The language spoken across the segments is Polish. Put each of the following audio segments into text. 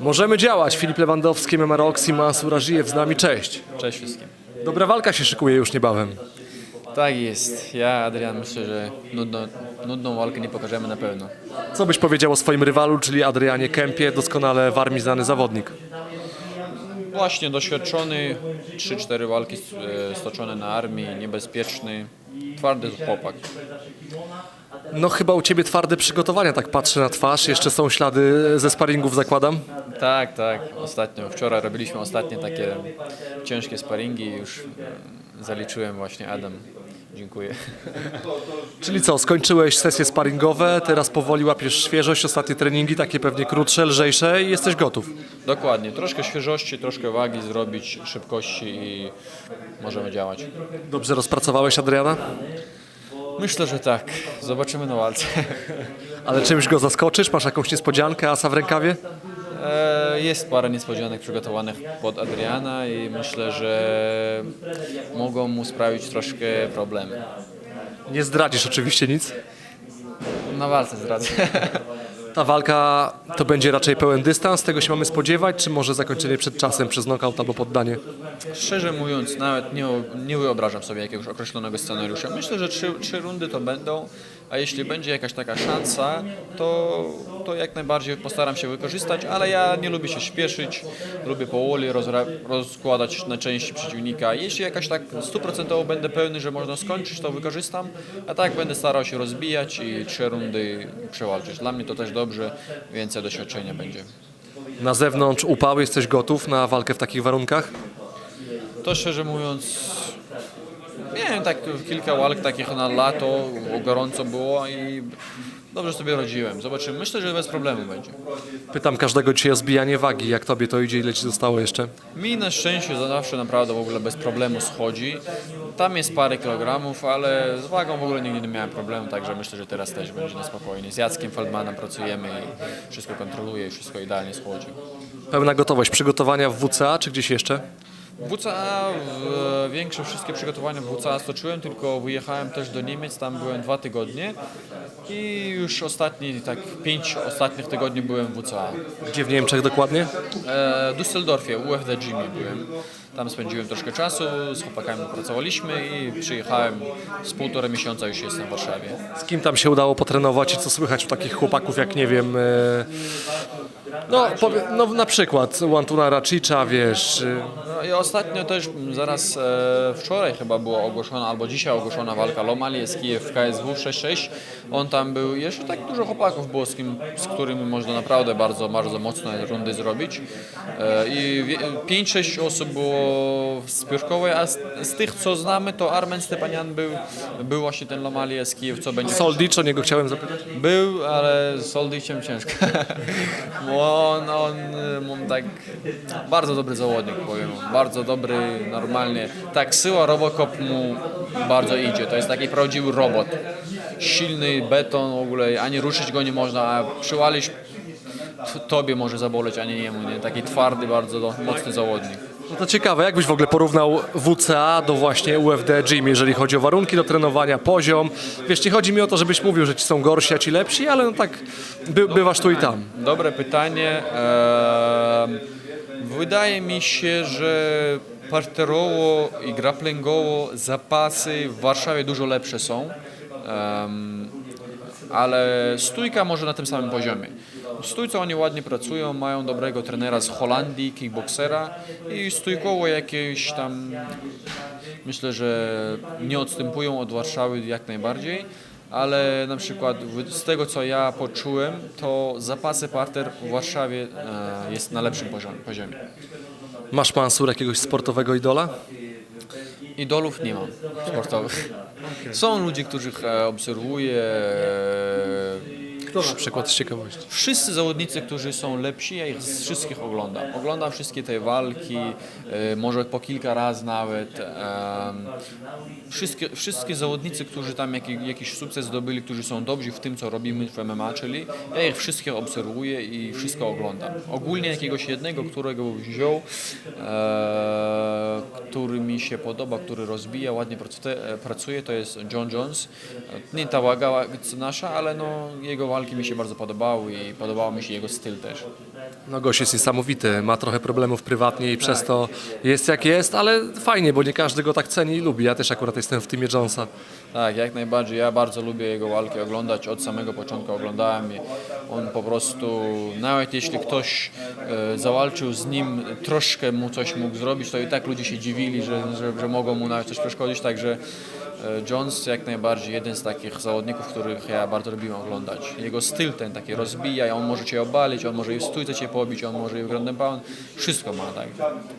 Możemy działać. Filip Lewandowski, MMA Roxy, Mansur Ażijew z nami. Cześć. Cześć wszystkim. Dobra walka się szykuje już niebawem. Tak jest. Ja, Adrian, myślę, że nudno, nudną walkę nie pokażemy na pewno. Co byś powiedział o swoim rywalu, czyli Adrianie Kempie, doskonale w armii znany zawodnik? Właśnie doświadczony, 3-4 walki e, stoczone na armii, niebezpieczny, twardy chłopak. No chyba u Ciebie twarde przygotowania, tak patrzę na twarz. Jeszcze są ślady ze sparingów, zakładam. Tak, tak. Ostatnio, wczoraj robiliśmy ostatnie takie ciężkie sparingi. Już e, zaliczyłem właśnie Adam. Dziękuję. Czyli co, skończyłeś sesje sparingowe, teraz powoli łapiesz świeżość, ostatnie treningi, takie pewnie krótsze, lżejsze i jesteś gotów. Dokładnie. Troszkę świeżości, troszkę wagi zrobić, szybkości i możemy działać. Dobrze rozpracowałeś Adriana? Myślę, że tak. Zobaczymy na walce. Ale czymś go zaskoczysz? Masz jakąś niespodziankę, asa w rękawie? E, Jest parę niespodzianek przygotowanych pod Adriana i myślę, że mogą mu sprawić troszkę problemy. Nie zdradzisz oczywiście nic. Na walce zdradzę. Ta walka to będzie raczej pełen dystans, tego się mamy spodziewać, czy może zakończenie przed czasem przez knockout albo poddanie? Szczerze mówiąc, nawet nie, nie wyobrażam sobie jakiegoś określonego scenariusza. Myślę, że trzy, trzy rundy to będą, a jeśli będzie jakaś taka szansa, to, to jak najbardziej postaram się wykorzystać, ale ja nie lubię się śpieszyć, lubię powoli rozkładać na części przeciwnika. Jeśli jakaś tak stuprocentowo będę pełny, że można skończyć, to wykorzystam, a tak będę starał się rozbijać i trzy rundy przewalczyć. Dla mnie to też dobrze, więcej doświadczenia będzie. Na zewnątrz upał, jesteś gotów na walkę w takich warunkach? To szczerze mówiąc, miałem tak kilka walk takich na lato, gorąco było i dobrze sobie radziłem. Zobaczymy. Myślę, że bez problemu będzie. Pytam każdego dzisiaj o zbijanie wagi, jak tobie to idzie, ile ci zostało jeszcze? Mi na szczęście zawsze naprawdę w ogóle bez problemu schodzi. Tam jest parę kilogramów, ale z wagą w ogóle nigdy nie miałem problemu, także myślę, że teraz też będzie na spokojnie. Z Jackiem Feldmanem pracujemy i wszystko kontroluję i wszystko idealnie schodzi. Pełna gotowość, przygotowania w WCA czy gdzieś jeszcze? WCA, w, większe wszystkie przygotowania w WCA stoczyłem, tylko wyjechałem też do Niemiec, tam byłem dwa tygodnie i już ostatni, tak pięć ostatnich tygodni byłem w WCA. Gdzie w Niemczech dokładnie? E, W Düsseldorfie, UFD Gymie byłem. Tam spędziłem troszkę czasu, z chłopakami pracowaliśmy i przyjechałem z półtora miesiąca już jestem w Warszawie. Z kim tam się udało potrenować i co słychać u takich chłopaków jak, nie wiem, e, no, powie, no na przykład Łantuna Racicza, wiesz, e, No i ostatnio też zaraz e, wczoraj chyba była ogłoszona, albo dzisiaj ogłoszona walka Lomali z Kijew w KSW 6-6. On tam był, jeszcze tak dużo chłopaków było, z, kim, z którymi można naprawdę bardzo, bardzo mocne rundy zrobić. E, I wie- 5-6 osób było z Piórkowej, a z, z tych co znamy to Armen Stepanian był, był właśnie ten Lomali z Kijew, co będzie... Soldicz, o niego chciałem zapytać. Był, ale z Soldiciem ciężko. On, on, on tak bardzo dobry zawodnik, powiem. Bardzo dobry, normalnie. Tak, syła Robocop mu bardzo idzie. To jest taki prawdziwy robot. Silny beton w ogóle, ani ruszyć go nie można, a przywalić t- tobie może zaboleć, a nie jemu. Nie? Taki twardy, bardzo do, mocny zawodnik. No to ciekawe, jakbyś w ogóle porównał WCA do właśnie UFD Gym, jeżeli chodzi o warunki do trenowania, poziom. Wiesz, nie chodzi mi o to, żebyś mówił, że ci są gorsi, a ci lepsi, ale no tak by, bywasz tu i tam. Dobre pytanie. Ehm, Wydaje mi się, że parterowo i grapplingowo zapasy w Warszawie dużo lepsze są. Em, ale stójka może na tym samym poziomie. Stójce oni ładnie pracują, mają dobrego trenera z Holandii, kickboxera i stójkowo jakieś tam myślę, że nie odstępują od Warszawy jak najbardziej, ale na przykład z tego co ja poczułem, to zapasy parter w Warszawie e, jest na lepszym poziomie. Masz Mansur jakiegoś sportowego idola? Idolów nie mam sportowych. Są ludzie, których e, obserwuję. E, przykład z ciekawości? Wszyscy zawodnicy, którzy są lepsi, ja ich z wszystkich oglądam. Oglądam wszystkie te walki, e, może po kilka razy nawet. em, Wszystkie, wszystkie zawodnicy, którzy tam jaki, jakiś sukces zdobyli, którzy są dobrzy w tym, co robimy w MMA, czyli ja ich wszystkich obserwuję i wszystko oglądam. Ogólnie jakiegoś jednego, którego wziął, e, który mi się podoba, który rozbija, ładnie pracuje, to jest John Jones. Nie ta waga nasza, ale no, jego walki mi się bardzo podobały i podobał mi się jego styl też. No gość jest niesamowity, ma trochę problemów prywatnie i przez to jest jak jest, ale fajnie, bo nie każdy go tak ceni i lubi. Ja też akurat jestem w teamie Jonesa. Tak, jak najbardziej. Ja bardzo lubię jego walki oglądać. Od samego początku oglądałem i on po prostu, nawet jeśli ktoś e, zawalczył z nim, troszkę mu coś mógł zrobić, to i tak ludzie się dziwili, że, że, że mogą mu nawet coś przeszkodzić, także Jones jak najbardziej jeden z takich zawodników, których ja bardzo lubiłem oglądać. Jego styl ten taki rozbija, on może cię obalić, on może i w stójce cię pobić, on może i w ground pound, wszystko ma tak.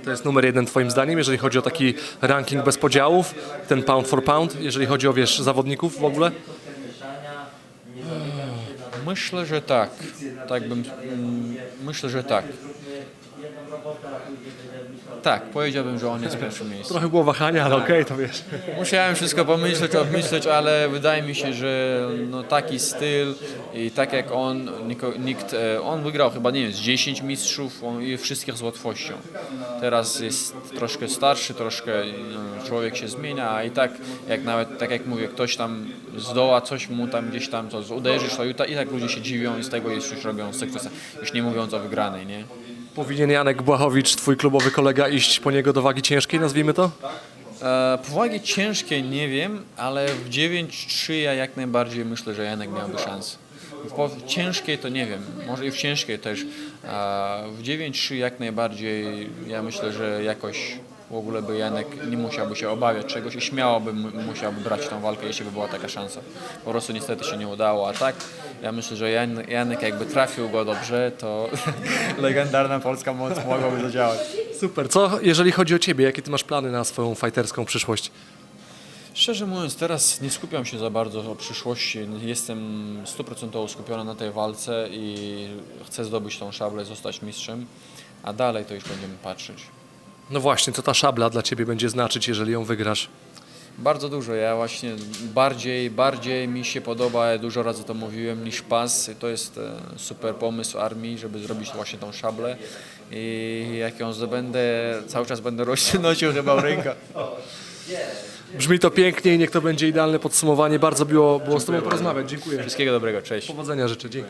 To jest numer jeden twoim zdaniem, jeżeli chodzi o taki ranking bez podziałów, ten pound for pound, jeżeli chodzi o, wiesz, zawodników w ogóle? Myślę, że tak. Tak bym. mm, Myślę, że tak. Tak, powiedziałbym, że on jest w pierwszym miejscu. Trochę było wahania, ale okej, to wiesz. Musiałem wszystko pomyśleć, obmyśleć, ale wydaje mi się, że no, taki styl i tak jak on, niko, nikt, e, on wygrał chyba, nie wiem, z 10 mistrzów on, i wszystkich z łatwością. Teraz jest troszkę starszy, troszkę no, człowiek się zmienia, a i tak, jak nawet, tak jak mówię, ktoś tam zdoła coś mu tam gdzieś tam to uderzyć, to i tak ludzie się dziwią i z tego już robią sukces, już nie mówiąc o wygranej, nie? Powinien Janek Błachowicz, twój klubowy kolega, iść po niego do wagi ciężkiej, nazwijmy to? E, powagi ciężkie nie wiem, ale w 9-3 ja jak najbardziej myślę, że Janek miałby szansę. Po- ciężkiej to nie wiem, może i w ciężkiej też. A w 9-3 jak najbardziej ja myślę, że jakoś w ogóle by Janek nie musiałby się obawiać czegoś i śmiało by mu- musiałby brać tą walkę, jeśli by była taka szansa. Po prostu niestety się nie udało, a tak ja myślę, że Jan, Janek jakby trafił go dobrze, to legendarna polska moc mogłaby zadziałać. Super. Co, jeżeli chodzi o ciebie, jakie ty masz plany na swoją fajterską przyszłość? Szczerze mówiąc, teraz nie skupiam się za bardzo o przyszłości. Jestem stuprocentowo skupiony na tej walce i chcę zdobyć tą szablę, zostać mistrzem, a dalej to już będziemy patrzeć. No właśnie, co ta szabla dla ciebie będzie znaczyć, jeżeli ją wygrasz? Bardzo dużo. Ja właśnie bardziej, bardziej mi się podoba, dużo razy to mówiłem, niż pas. To jest e, super pomysł armii, żeby zrobić właśnie tą szablę. I jak ją zdobędę, cały czas będę nosił chyba w rękach. Brzmi to pięknie i niech to będzie idealne podsumowanie. Bardzo było, było z tobą porozmawiać. Dziękuję. Wszystkiego dobrego, cześć. Powodzenia życzę. Dzięki.